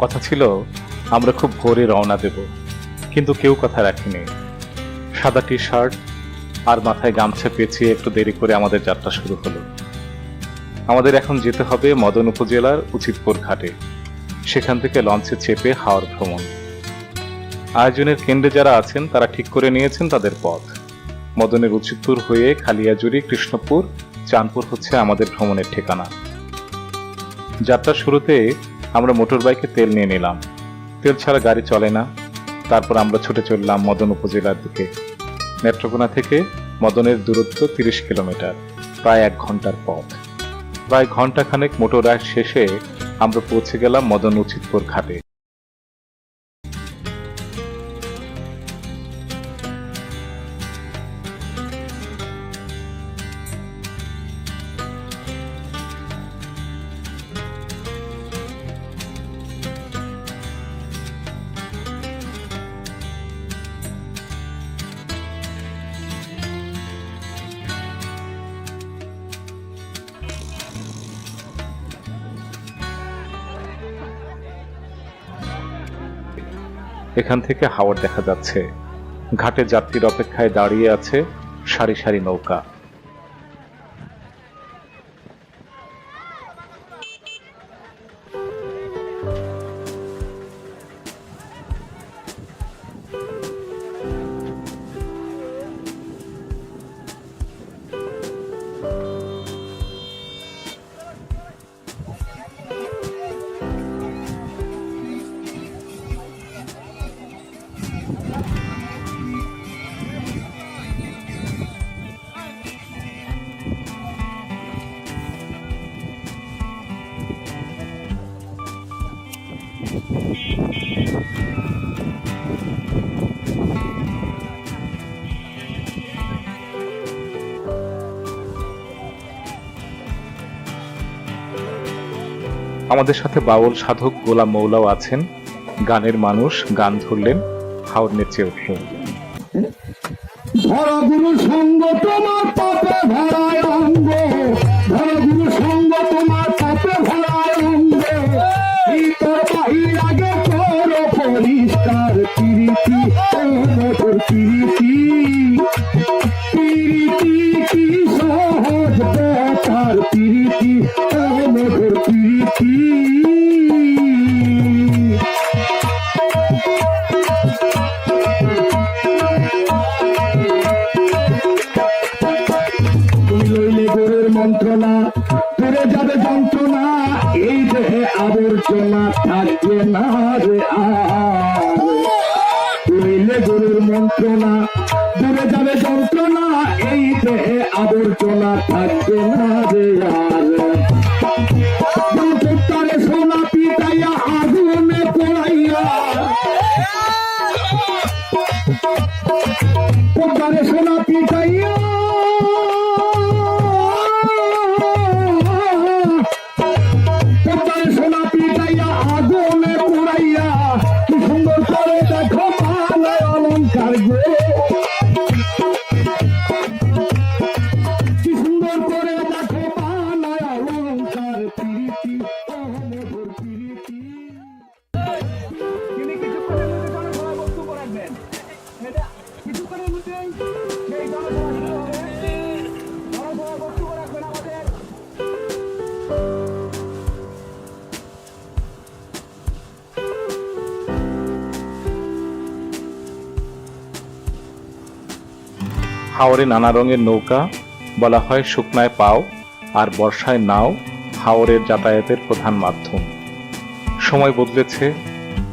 কথা ছিল, আমরা খুব ভোরে রওনা দেব। কিন্তু কেউ কথা রাখেনি। সাদা টি শার্ট আর মাথায় গামছা পেঁচিয়ে একটু দেরি করে আমাদের যাত্রা শুরু হলো। আমাদের এখন যেতে হবে মদন উপজেলার উচিতপুর ঘাটে। সেখান থেকে লঞ্চে চেপে হাওড় ভ্রমণ। আয়োজনের কেন্দ্রে যারা আছেন, তারা ঠিক করে নিয়েছেন তাদের পথ। মদনের উচিতপুর হয়ে খালিয়াজুরি কৃষ্ণপুর, চাঁদপুর হচ্ছে আমাদের ভ্রমণের ঠিকানা। যাত্রার শুরুতে আমরা মোটর বাইকে তেল নিয়ে নিলাম। তেল ছাড়া গাড়ি চলে না। তারপর আমরা ছুটে চললাম মদন উপজেলার দিকে। নেত্রকোনা থেকে মদনের দূরত্ব তিরিশ কিলোমিটার, প্রায় এক ঘণ্টার পথ। প্রায় ঘন্টাখানেক মোটর রাইড শেষে আমরা পৌঁছে গেলাম মদন উচিতপুর ঘাটে। এখান থেকে হাওয়ার দেখা যাচ্ছে। ঘাটে যাত্রীর অপেক্ষায় দাঁড়িয়ে আছে সারি সারি নৌকা। আমাদের সাথে বাউল সাধক গোলাম মৌলাও আছেন। গানের মানুষ, গান ধরলেন হাওড় নেচে উঠলেন ধরা গুরু সঙ্গ তোমার পাপে ভরায় অঙ্গ। ধরা গুরু সঙ্গ তোমার আবর্জনা থাকবে না রে আর লইলে গরুর মন্ত্রণা দূরে যাবে যন্ত্রণা এই দেহে আবর্জনা থাকবে না রে আর যন্ত্রটারে সোনা পিটাইয়া আগুনে পোড়াইয়া পোকারে সোনা হাওড়ে নানা রঙের নৌকা, বলা হয় শুকনায় পাও, আর বর্ষায় নাও হাওরের যাতায়াতের প্রধান মাধ্যম। সময় বদলেছে,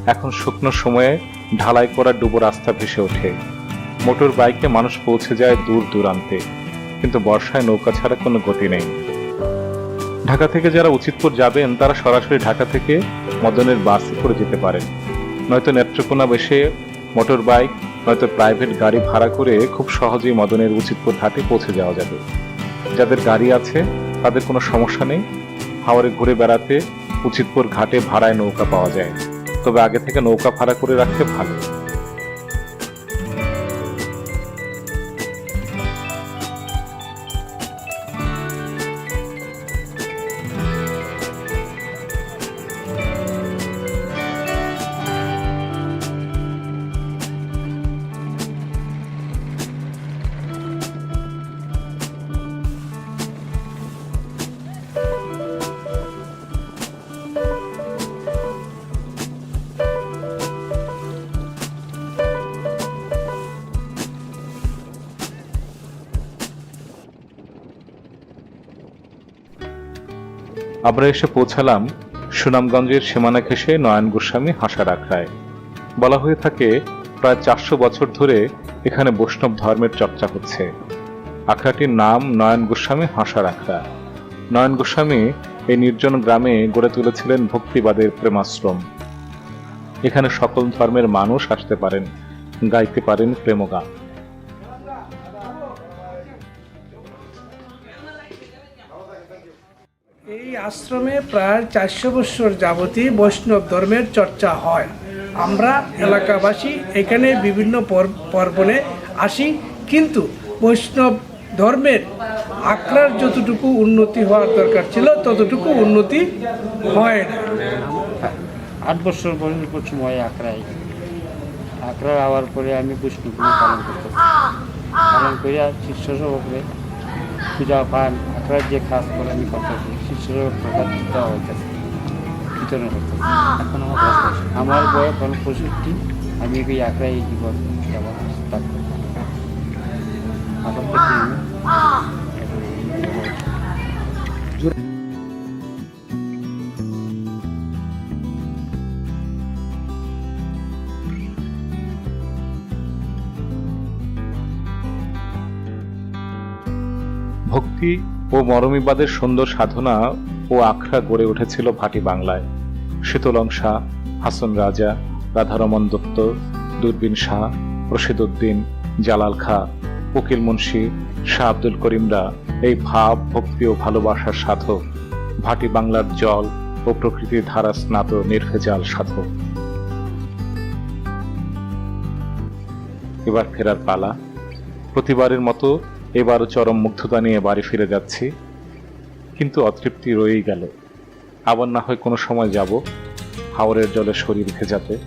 এখন শুকনো সময়ে ঢালাই করা ডুবো রাস্তা ভেসে ওঠে। মোটর বাইকে মানুষ পৌঁছে যায় দূর দূরান্তে, কিন্তু বর্ষায় নৌকা ছাড়া কোনো গতি নেই। ঢাকা থেকে যারা উচিতপুর যাবেন, তারা সরাসরি ঢাকা থেকে মদনের বাসে করে যেতে পারেন। নয়তো নেত্রকোনা বেশে মোটর বাইক নয়তো প্রাইভেট গাড়ি ভাড়া করে খুব সহজেই মদনের উচিতপুর ঘাটে পৌঁছে যাওয়া যাবে। যাদের গাড়ি আছে, তাদের কোনো সমস্যা নেই। হাওড়ে ঘুরে বেড়াতে উচিতপুর ঘাটে ভাড়ায় নৌকা পাওয়া যায়। তবে আগে থেকে নৌকা ভাড়া করে রাখতে ভালো। আমরা এসে পৌঁছালাম সুনামগঞ্জের সীমানা ঘেঁষে নয়ন গোস্বামী হাসার আখড়ায়। বলা হয়ে থাকে, প্রায় চারশো বছর ধরে এখানে বৈষ্ণব ধর্মের চর্চা হচ্ছে। আখড়াটির নাম নয়ন গোস্বামী হাসার আখড়া। নয়ন গোস্বামী এই নির্জন গ্রামে গড়ে তুলেছিলেন ভক্তিবাদের প্রেমাশ্রম। এখানে সকল ধর্মের মানুষ আসতে পারেন, গাইতে পারেন প্রেমগান। এই আশ্রমে প্রায় চারশো বছর যাবতী বৈষ্ণব ধর্মের চর্চা হয়। আমরা এলাকাবাসী এখানে বিভিন্ন পর- পার্বণে আসি, কিন্তু বৈষ্ণব ধর্মের আখড়ার যতটুকু উন্নতি হওয়ার দরকার ছিল, ততটুকু উন্নতি হয় না। আট বছর পর্যন্ত সময় আঁকড়াই আঁকড়া হওয়ার পরে আমি বৈষ্ণবগুলো পালন করতে পালন করিয়া শিষ্য সবকে পূজা পান আঁকড়ার যে কাজ করে আমি করতেছি শিশুর প্রসাদ দেওয়া হইতেছে বিতরণ করতেছি এখন আমার আছি। আমার বয়স এখন পঁয়ষট্টি। আমি এই আঁকড়াই জীবন যাব স্টার্ট করব এখন থেকে ভক্তি ও মরমীবাদের সুন্দর সাধনা ও আখড়া গড়ে উঠেছিল ভাটি বাংলায়। শীতলং শাহ, হাসন রাজা, রাধারমন দত্ত, দূরবীন শাহ রশিদ উদ্দিন জালাল খা, উকিল মুন্সি, শাহ আব্দুল করিমরা এই ভাব, ভক্তি ও ভালোবাসার সাধক। ভাটি বাংলার জল ও প্রকৃতির ধারা স্নাত নির্ভেজাল সাধক। এবার ফেরার পালা। প্রতিবারের মতো এবারও চরম মুগ্ধতা নিয়ে বাড়ি ফিরে যাচ্ছি। কিন্তু অতৃপ্তি রয়েই গেল। আবার না হয় কোনো সময় যাব, হাওরের জলে শরীর ভেজাতে।